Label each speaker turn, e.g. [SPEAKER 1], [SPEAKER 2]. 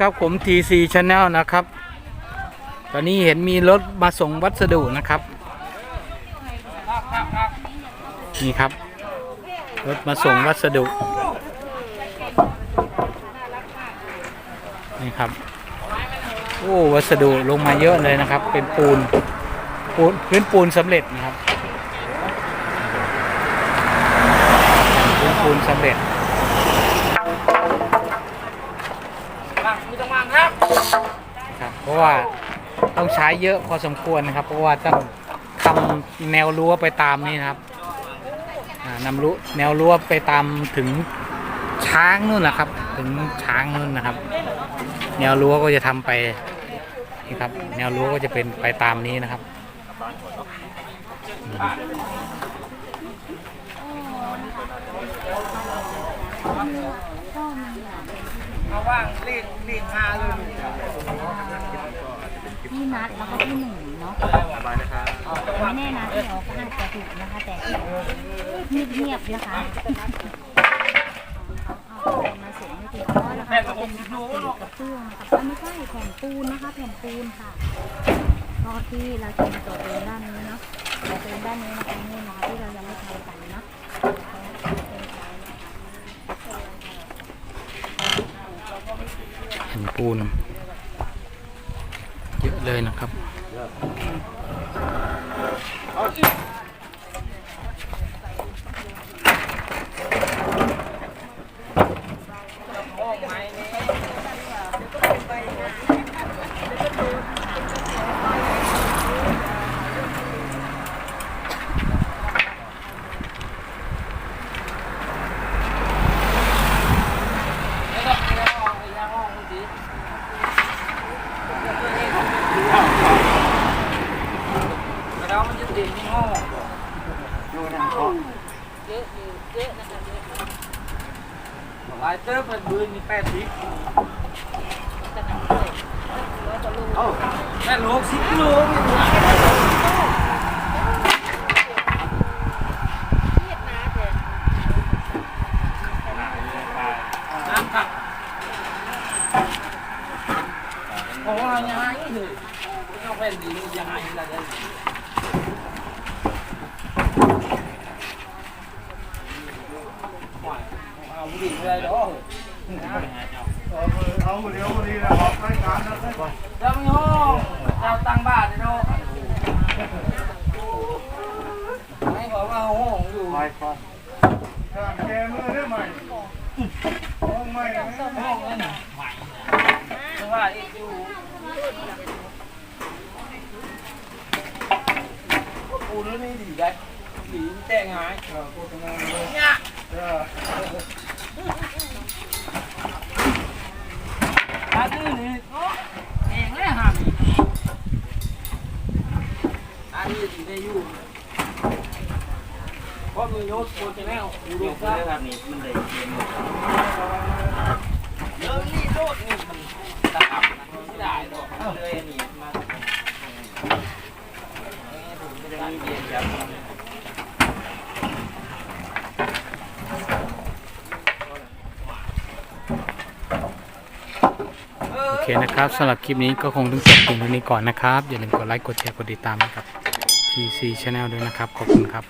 [SPEAKER 1] ครับผม TC Channel นะครับ ตอนนี้เห็นมีรถมาส่งวัสดุนะครับ นี่ครับ รถมาส่งวัสดุ นี่ครับ โอ้วัสดุลงมาเยอะเลยนะครับ เป็นปูนปูนพื้นปูนสำเร็จนะครับ พื้นปูนสำเร็จ ครับ เพราะว่าต้องใช้เยอะพอสมควรนะครับ เพราะว่าต้องทำแนวรั้วไปตามนี้นะครับอ่านำรั้วแนวรั้วไปตามถึงช้างนู่นแหละครับ ถึงช้างนู่นนะครับ แนวรั้วก็จะทำไปนี่ครับ แนวรั้วก็จะเป็นไปตามนี้นะครับอืม
[SPEAKER 2] มาว่างรีบรีบมาเลย
[SPEAKER 3] พี่นัดแล้วก็พี่หนุ่มเนาะ
[SPEAKER 2] สบายนะครับ
[SPEAKER 3] ไม่แน่นะพี่ออกก็อาจจะถูกนะคะ แต่เงียบเงียบนะคะเอามาเสริมไม่ติดเพราะนะคะก็เป็นกระเบื้องนะคะไม่ใช่แผ่นปูนนะคะแผ่นปูนค่ะก็ที่เราจะมต่อเติมด้านนี้เนาะต่อเติมด้านนี้นะคะนี่นะคะที่เรายังไม่ทำกันเนาะ
[SPEAKER 1] แผ่นปูน เยอะเลยนะครับ
[SPEAKER 2] แล้วมันจะติดที่ห้องดูทางห้องหลายเติร์ฟเป็นบืนมีแปดสิบเอ้าแม่ลูกสิบกิโลนี่น้ำครับโอ้ยยังไงเลยเอาแผ่นดียังไงล่ะเนี่ยเอาบุหรี่อะไรดอก
[SPEAKER 4] เอาเดี๋ยววันนี้นะออกรายการนะ
[SPEAKER 2] เจ้าไม่ห้องเจ้าตั้งบ้านเลยดอกไม่บอกว่าห้องอยู่
[SPEAKER 4] ไปก่อนแกมือได้ไหมห้องไม่นะ
[SPEAKER 2] ห้องนั่นเพราะว่าอีกอยู่ปูนี่นี่ดีได้ดีแต่งายเนี่ยตาตื้อนี่เองเลยฮะ สีได้อยู่เพราะมือยศโปรเจแนลดูดูครับแบบนี้มันได้เกมเดี๋ยวนี่โดดนี่มันตะขับนะไม่ได้ดอกเลยอันนี้มาผมจะได้มีเบียร์จับ
[SPEAKER 1] โอเคนะครับสำหรับคลิปนี้ก็คงต้องจบเพียงเท่านี้ก่อนนะครับ อย่าลืมกดไลค์กดแชร์กดติดตามให้กับ GC Channel ด้วยนะครับ ขอบคุณครับ